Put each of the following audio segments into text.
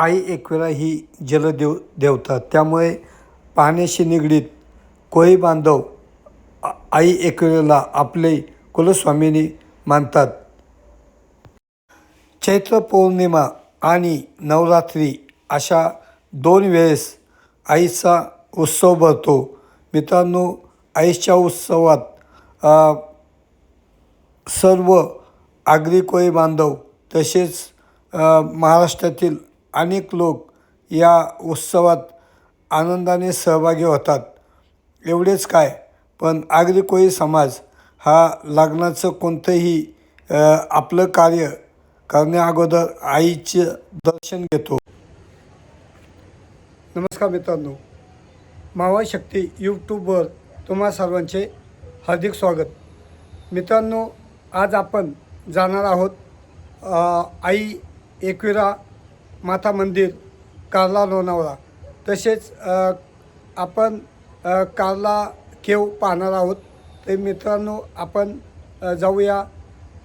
आई एकविरा ही जलदेव देवता त्यामुळे पाण्याशी निगडीत कोळी बांधव आई एकविरेला आपले कुलस्वामिनी मानतात. चैत्र पौर्णिमा आणि नवरात्री अशा दोन वेळेस आईचा उत्सव भरतो. मित्रांनो आईच्या उत्सवात सर्व आगरी कोळी बांधव तसेच महाराष्ट्रातील अनेक लोक या उत्सवात आनंदाने सहभागी होतात. एवढेच काय पण आगरी कोळी समाज हा लग्नाचं कोणतंही आपलं कार्य करण्याअगोदर आईचं दर्शन घेतो. नमस्कार मित्रांनो. मावा शक्ती यूट्यूबवर तुम्हा सर्वांचे हार्दिक स्वागत. मित्रांनो आज आपण जाणार आहोत आई एकविरा माता मंदिर कार्ला लोणावळा. तसेच आपण कार्ला केव पाहणार आहोत. तर मित्रांनो आपण जाऊया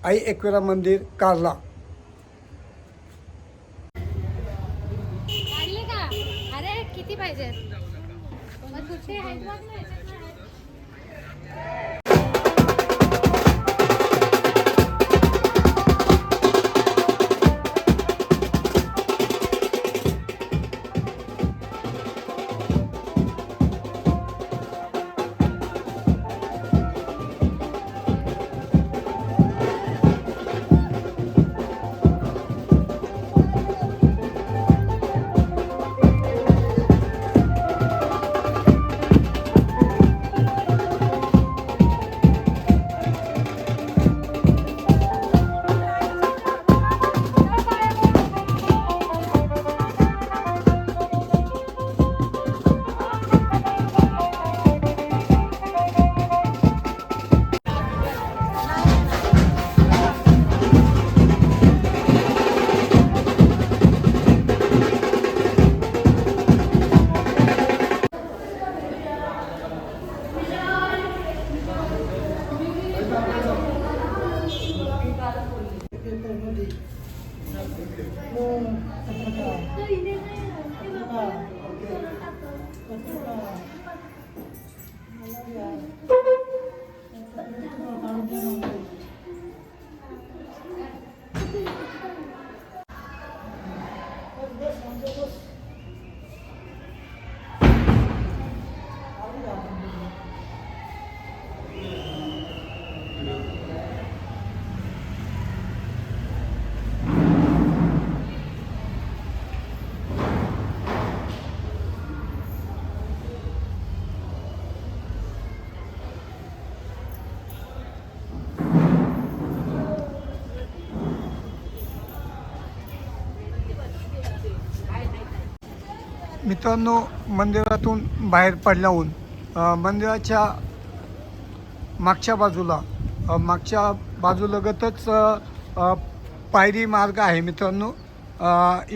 आई एकविरा मंदिर कार्ला. किती पाहिजे मित्रांनो मंदिरातून बाहेर पडल्याहून मंदिराच्या मागच्या बाजूला मागच्या बाजूलगतच पायरी मार्ग आहे मित्रांनो.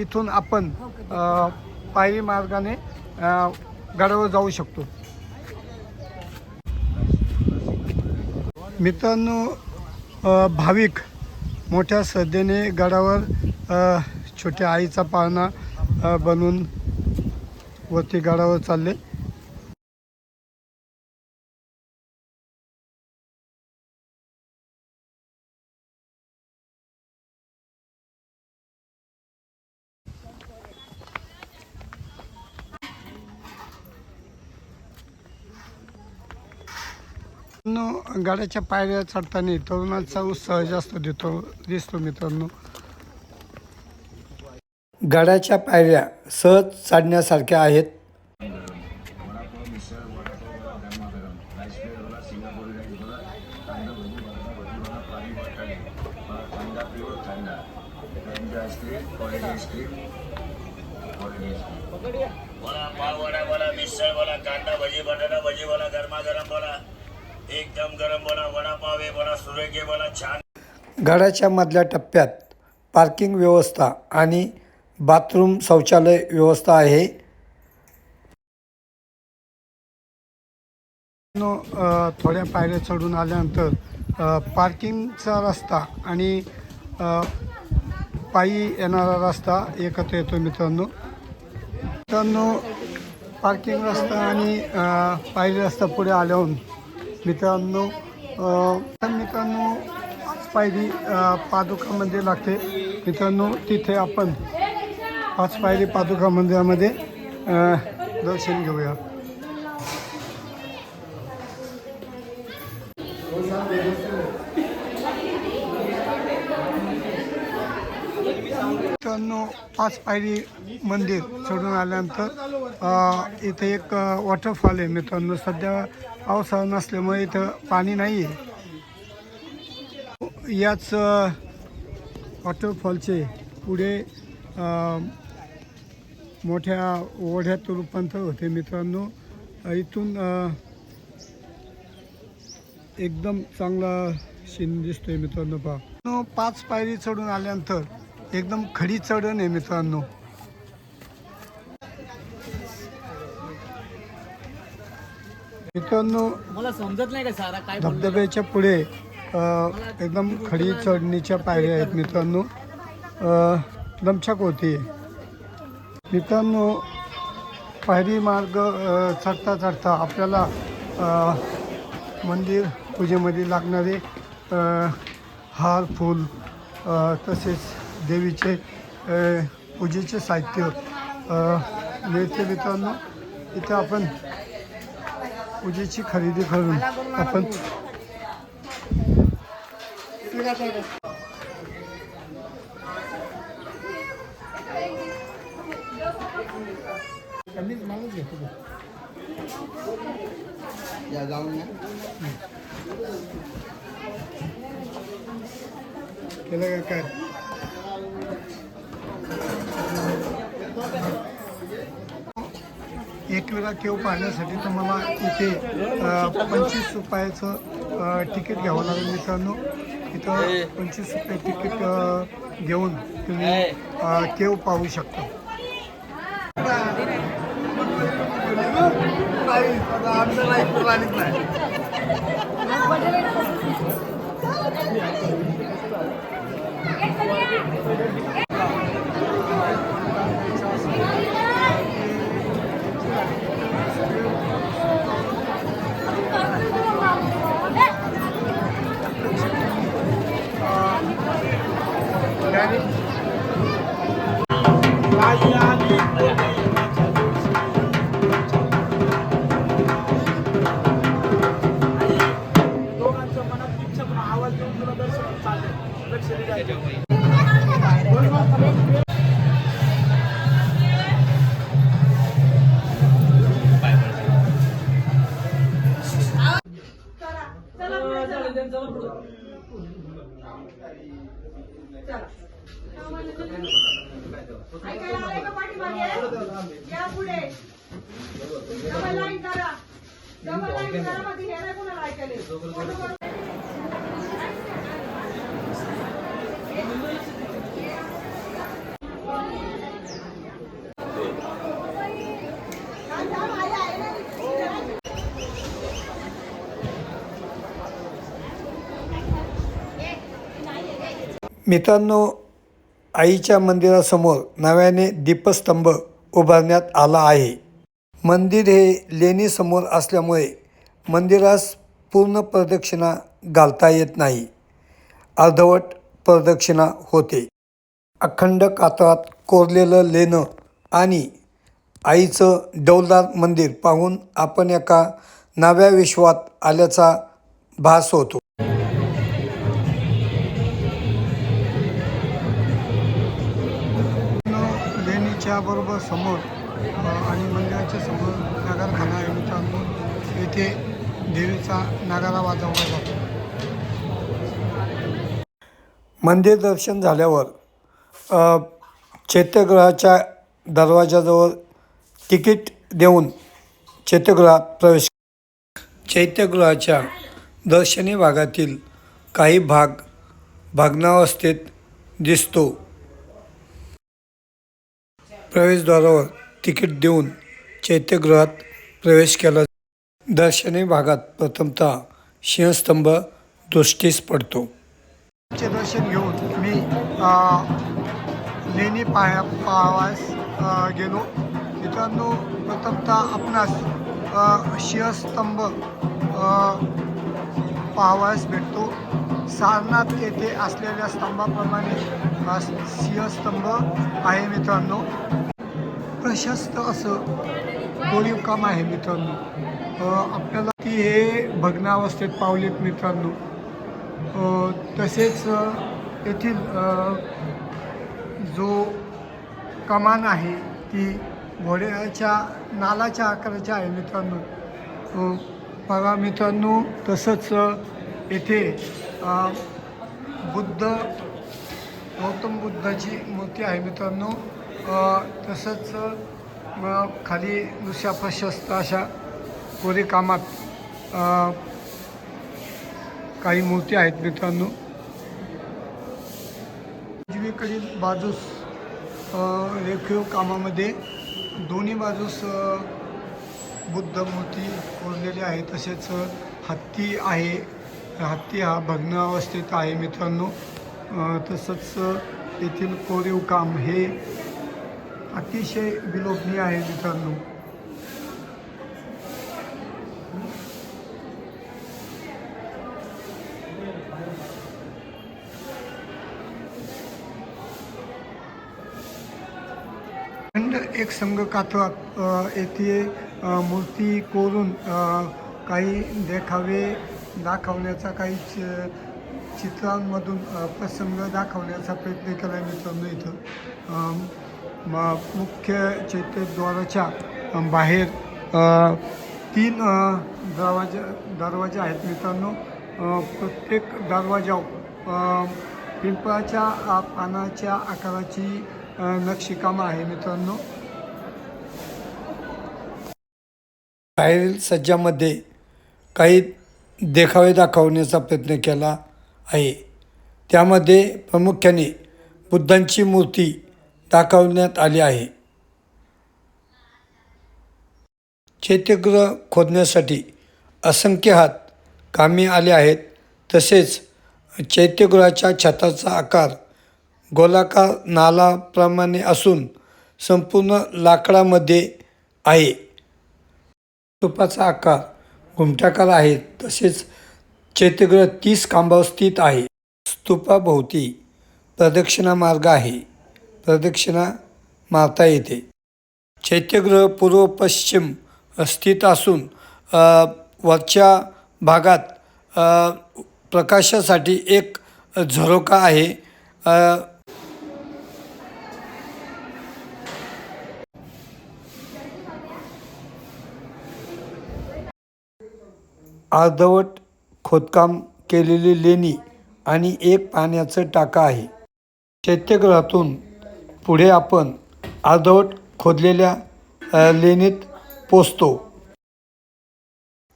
इथून आपण पायरी मार्गाने गडावर जाऊ शकतो. मित्रांनो भाविक मोठ्या श्रद्धेने गडावर छोट्या आईचा पाळणा बनून बनवून वरती गाडावर चालले. गाड्याच्या पायऱ्या चढताना तरुणाचा उत्साह जास्त देतो दिसतो मित्रांनो. गाड्याच्या पायऱ्या सहज चढण्यासारख्या आहेत. बोला एकदम गरम छान गाड्याच्या मधल्या टप्प्यात पार्किंग व्यवस्था आणि बाथरूम शौचालय व्यवस्था आहे. थोड्या पायऱ्या चढून आल्यानंतर पार्किंगचा रस्ता आणि पायी येणारा रस्ता एकत्र येतो मित्रांनो. मित्रांनो पार्किंग रस्ता आणि पायरी रस्ता पुढे आल्याहून मित्रांनो मित्रांनो पायरी पादुकामध्ये लागते. मित्रांनो तिथे आपण पाच पायरी पादुका मंदिरामध्ये दर्शन घेऊया. मित्रांनो पाच पायरी मंदिर चढून आल्यानंतर इथं इथे एक वॉटरफॉल आहे मित्रांनो. सध्या पावसाळा नसल्यामुळे इथं पाणी नाही आहे याच वॉटरफॉलचे पुढे मोठ्या ओढ्यात रूपांतर होते मित्रांनो. इथून एकदम चांगला सीन दिसतोय मित्रांनो पहा. पाच पायरी चढून आल्यानंतर एकदम खडी चढण आहे मित्रांनो. मित्रांनो मला समजत नाही का सारा काय धबधब्याच्या पुढे एकदम खडी चढणीच्या पायऱ्या आहेत मित्रांनो. दमछाक होती मित्रांनो पायरी मार्ग चढता चढता आपल्याला मंदिर पूजेमध्ये लागणारे हार फूल तसेच देवीचे पूजेचे साहित्य मिळते मित्रांनो. इथे आपण पूजेची खरेदी करून आपण केलं का काय? एक वेळा केव पाहण्यासाठी तुम्हाला इथे पंचवीस रुपयाचं तिकीट घ्यावं लागेल मित्रांनो. इथं पंचवीस रुपये तिकीट घेऊन तुम्ही केव पाहू शकता. दोघांचं पुढे डबल लाईन करा डबल लाईन करा मध्ये हे नाही कुणाला ऐकायला मित्रांनो आईच्या मंदिरासमोर नव्याने दीपस्तंभ उभारण्यात आला आहे. मंदिर हे लेणीसमोर असल्यामुळे मंदिरास पूर्ण प्रदक्षिणा घालता येत नाही. अर्धवट प्रदक्षिणा होते. अखंड कातळात कोरलेलं लेणं आणि आईचं डौलदार मंदिर पाहून आपण एका नव्या विश्वात आल्याचा भास होतो. बरोबर समोर आणि मंदिराच्या समोर नगरखाना आहे मित्रांनो येथे देवीचा नगारा वाजवला जातो. मंदिर दर्शन झाल्यावर चैत्यग्रहाच्या चैत्यगृहाच्या दरवाजाजवळ तिकीट देऊन चैत्यगृहात प्रवेश चैत्यगृहाच्या दर्शनी भागातील काही भाग भग्नावस्थेत दिसतो. प्रवेशद्वारावर तिकीट देऊन चैत्यगृहात प्रवेश केला. दर्शनी भागात प्रथमतः सिंहस्तंभ दृष्टीस पडतो. चे दर्शन घेऊन मी लेणी पाया पाहावास गेलो. मित्रांनो प्रथमतः आपणास सिंहस्तंभ पाहावयास भेटतो. सारनाथ येथे असलेल्या स्तंभाप्रमाणे सिंहस्तंभ आहे मित्रांनो. प्रशस्त असं कोरीवकाम आहे मित्रांनो. आपल्याला ती हे भग्नावस्थेत पावलेत मित्रांनो. तसेच येथील जो कमान आहे ती घोड्याच्या नालाच्या आकाराच्या आहे मित्रांनो. परा बघा मित्रांनो तसंच येथे बुद्ध गौतम बुद्धाची मूर्ती आहे मित्रांनो. तसंच खाली नुसत्या प्रशस्त अशा कोरीकामात काही मूर्ती आहेत मित्रांनो. उजवीकडील बाजूस रेखीव कामामध्ये दोन्ही बाजूस बुद्ध मूर्ती कोरलेली आहे. तसेच हत्ती आहे. हत्ती हा भग्न अवस्थेत आहे मित्रांनो. तसंच येथील कोरीव काम हे अतिशय विलोभनीय आहे मित्रांनो. एक संघ कातळात येथे मूर्ती कोरून काही देखावे दाखवण्याचा काही च चित्रांमधून प्रसंग दाखवण्याचा प्रयत्न केला आहे मित्रांनो इथं. म- मुख्य चैत्यद्वाराच्या बाहेर तीन दरवाजे दरवाजा दरवाजे आहेत मित्रांनो. प्रत्येक दरवाजावर पिंपळाच्या पानाच्या आकाराची नक्षीकाम आहे मित्रांनो. बाहेरील सज्जामध्ये काही देखावे दाखवण्याचा प्रयत्न केला आहे. त्यामध्ये प्रामुख्याने बुद्धांची मूर्ती दाखवण्यात आली आहे. चैत्यगृह खोदण्यासाठी असंख्य हात कामी आले आहेत. तसेच चैत्यगृहाच्या छताचा आकार गोलाकार नालाप्रमाणे असून संपूर्ण लाकडामध्ये आहे. तुपाचा आकार घुमटाकार आहेत. तसेच चैत्यगृह तीस खांबावर स्थित आहे. स्तूपाभोवती प्रदक्षिणा मार्ग आहे. प्रदक्षिणा मारता येते. चैत्यगृह पूर्व पश्चिम स्थित असून वरच्या भागात प्रकाशासाठी एक झरोका आहे. अर्धवट खोदकाम केलेली लेणी आणि एक पाण्याचं टाका आहे. शैत्यगृहातून पुढे आपण अर्धवट खोदलेल्या लेणीत पोचतो.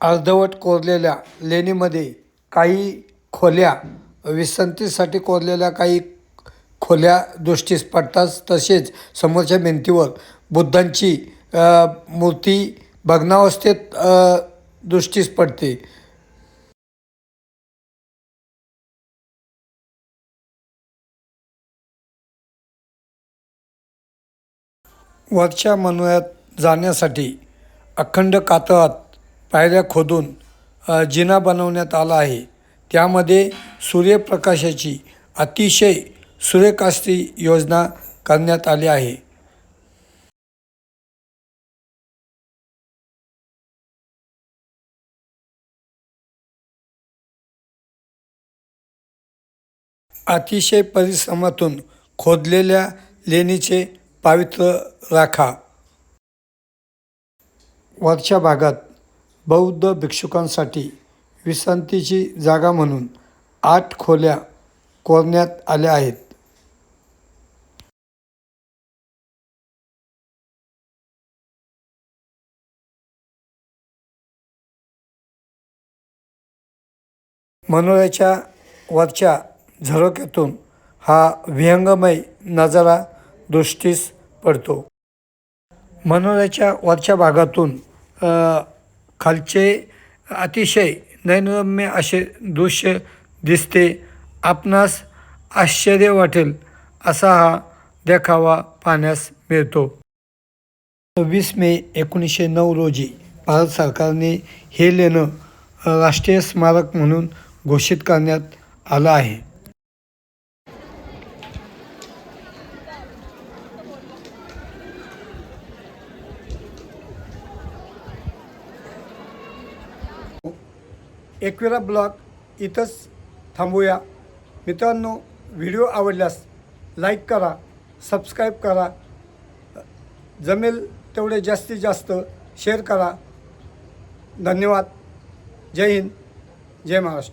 अर्धवट कोरलेल्या लेणीमध्ये काही खोल्या विसंतीसाठी कोरलेल्या काही खोल्या दृष्टीस पडतात. तसेच समोरच्या भिंतीवर बुद्धांची मूर्ती भग्नावस्थेत दृष्टीस पडते. वरच्या मनुयात जाण्यासाठी अखंड कातळात पायऱ्या खोदून जिना बनवण्यात आला आहे. त्यामध्ये सूर्यप्रकाशाची अतिशय सूर्यकास्ती योजना करण्यात आली आहे. अतिशय परिश्रमातून खोदलेल्या लेणीचे पावित्र्य राखा. वरच्या भागात बौद्ध भिक्षुकांसाठी विश्रांतीची जागा म्हणून आठ खोल्या कोरण्यात आल्या आहेत. मनोऱ्याच्या वरच्या झरोक्यातून हा विहंगमय नजारा दृष्टीस पडतो. मनोऱ्याच्या वरच्या भागातून खालचे अतिशय नैनरम्य असे दृश्य दिसते. आपणास आश्चर्य वाटेल असा हा देखावा पाहण्यास मिळतो. सव्वीस मे एकोणीसशे नऊ रोजी भारत सरकारने हे लेणं राष्ट्रीय स्मारक म्हणून घोषित करण्यात आलं आहे. एकविरा ब्लॉग इथंच थांबूया. मित्रांनो व्हिडिओ आवडल्यास लाईक करा सबस्क्राईब करा. जमेल तेवढे जास्तीत जास्त शेअर करा. धन्यवाद. जय हिंद. जय महाराष्ट्र.